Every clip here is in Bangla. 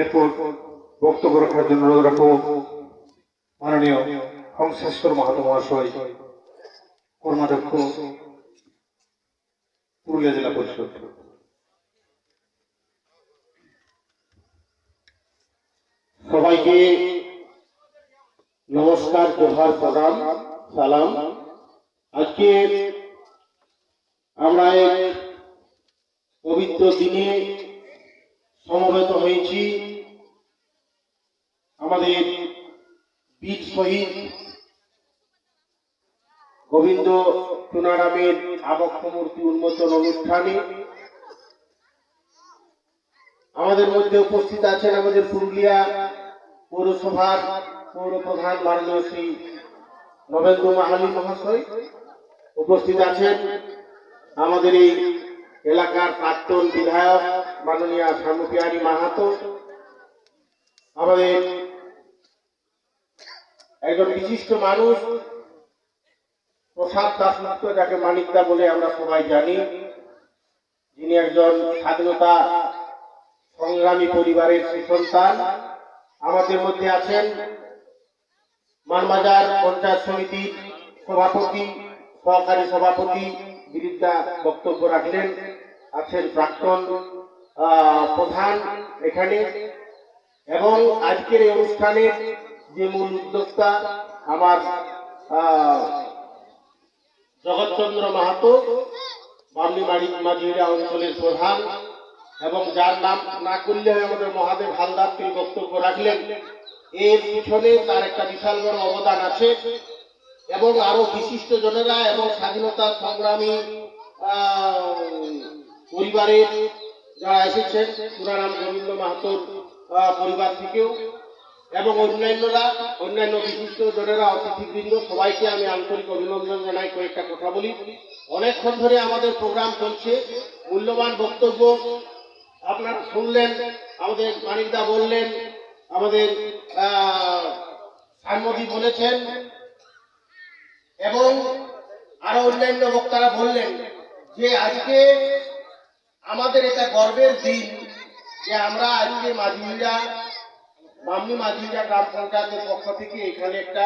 এরপর বক্তব্য রাখার জন্য অনুরোধ রাখব। মাননীয় হংসেশ্বর মাহাতো মহাশয়, কর্মাধ্যক্ষ, পুরুলিয়া জেলা পরিষদ। সবাইকে নমস্কার প্রভার প্রণাম, সালাম। আজকে আমরা এক পবিত্র দিনে সমবেত হয়েছি। আমাদের বীর শহীদ গোবিন্দ টুনারামের আবক্ষ মূর্তি উন্মোচন অনুষ্ঠানে আমাদের মধ্যে উপস্থিত আছেন আমাদের পুরুলিয়া পৌরসভার পৌর প্রধান মাননীয় শ্রী নবেন্দ্র মাহালি মহাশয় উপস্থিত আছেন আমাদের এই এলাকার প্রাক্তন বিধায়ক মাননীয় শামুপিয়ারি মাহাতো, আমাদের একজন বিশিষ্ট মানুষ, প্রসাদ দাসগুপ্ত, যাকে মানিকদা বলে আমরা সবাই জানি, যিনি একজন স্বাধীনতা সংগ্রামী পরিবারের সুসন্তান। আমাদের মধ্যে আছেন মানবাজার পঞ্চায়েত সমিতির সভাপতি, সহকারী সভাপতি, বিরিদ্ধা বক্তব্য রাখলেন। আছেন প্রাক্তন প্রধান এখানে। এবং আজকের এই অনুষ্ঠানের যে মূল উদ্যোক্তা আমার জগৎচন্দ্র মাহাতো, বামনি মাড়ি মাঝিরা অঞ্চলের প্রধান, এবং যার নাম না করলে আমাদের মহাদেব হালদার তিনি বক্তব্য রাখলেন, এর পিছনে তার একটা বিশাল বড় অবদান আছে, এবং আরও বিশিষ্ট জনেরা এবং স্বাধীনতা সংগ্রামী পরিবারের যারা এসেছেন সুরারাম গোবিন্দ মাহাতোর পরিবার থেকেও এবং অন্যান্যরা অন্যান্য বিশিষ্ট জনেরা অতিথিবৃন্দ সবাইকে আমি আন্তরিক অভিনন্দন জানাই কয়েকটা কথা বলি। অনেকক্ষণ ধরে আমাদের প্রোগ্রাম চলছে। মূল্যবান বক্তব্য আপনারা শুনলেন আমাদের মানিকদা বললেন আমাদের আহ, বলেছেন এবং আরও অন্যান্য বক্তারা বললেন যে আজকে আমাদের এটা গর্বের দিন যে আমরা আজকে মাঝিরা মামনি মাঝিরা গ্রাম পঞ্চায়েতের পক্ষ থেকে এখানে একটা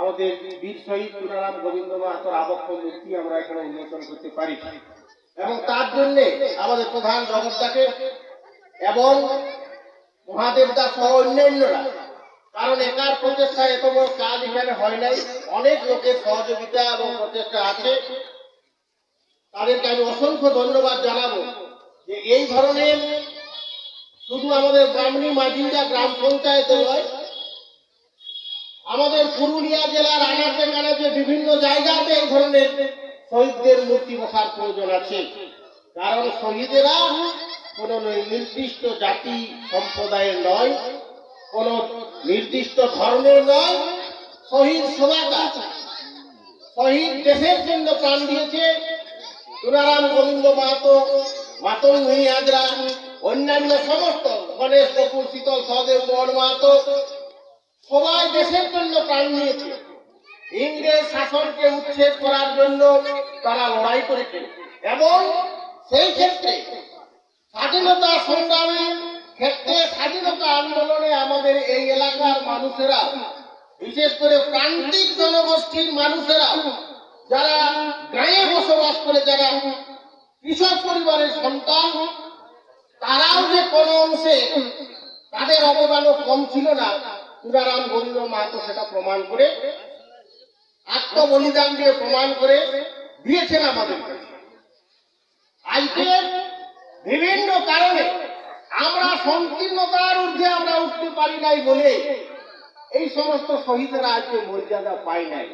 আমাদের বীর শহীদ চুনারাম গোবিন্দ মাহাতোর আবক্ষ মূর্তি আমরা এখানে উন্মোচন করতে পারি। এবং তার জন্য আমাদের প্রধান জগৎটাকে এবং মহাদেব দাস সহ অন্যান্যরা, কারণ একার প্রচেষ্টা এত বড় কাজ এখানে হয় নাই, অনেক লোকের সহযোগিতা এবং প্রচেষ্টা আছে। তাদেরকে আমি অসংখ্য ধন্যবাদ জানাব যে এই ধরনের শুধু আমাদের ব্রাহ্মণী মাঝিরা গ্রাম পঞ্চায়েতে নয় আমাদের পুরুলিয়া জেলার আনাচে কানাচে বিভিন্ন জায়গাতে এই ধরনের শহীদদের মূর্তি বসার প্রয়োজন আছে। কারণ শহীদেরা কোন নির্দিষ্ট জাতি সম্প্রদায়ের নয়, কোন নির্দিষ্ট ধর্মের নয়, শহীদ সবাইকার শহীদ দেশের জন্য প্রাণ দিয়েছে। তুলারাম গোবিন্দ মাহাতো মাতন ভূমি হাজরা অন্যান্য সমস্ত গণেশ কপুর শীতল, সহদেব, মোহন মাহাতো, সবাই দেশের জন্য প্রাণ নিয়েছে। ইংরেজ শাসনকে উচ্ছেদ করার জন্য তারা লড়াই করেছে। এবং সেই ক্ষেত্রে স্বাধীনতা সংগ্রামের ক্ষেত্রে স্বাধীনতা আন্দোলনে আমাদের এই এলাকার মানুষেরা, বিশেষ করে প্রান্তিক জনগোষ্ঠীর মানুষেরা, যারা গ্রামে বসবাস করে, যারা কৃষক পরিবারের সন্তান তারাও যে কোন অংশে তাদের অবদানও কম ছিল না তুরারাম গোবিন্দ মাহাতো সেটা প্রমাণ করে, আত্মবলিদান দিয়ে প্রমাণ করে দিয়েছেন আমাদের। আজকে বিভিন্ন কারণে আমরা সংকীর্ণতার ঊর্ধ্বে আমরা উঠতে পারি নাই বলে এই সমস্ত শহীদেরা আজকে মর্যাদা পাই নাই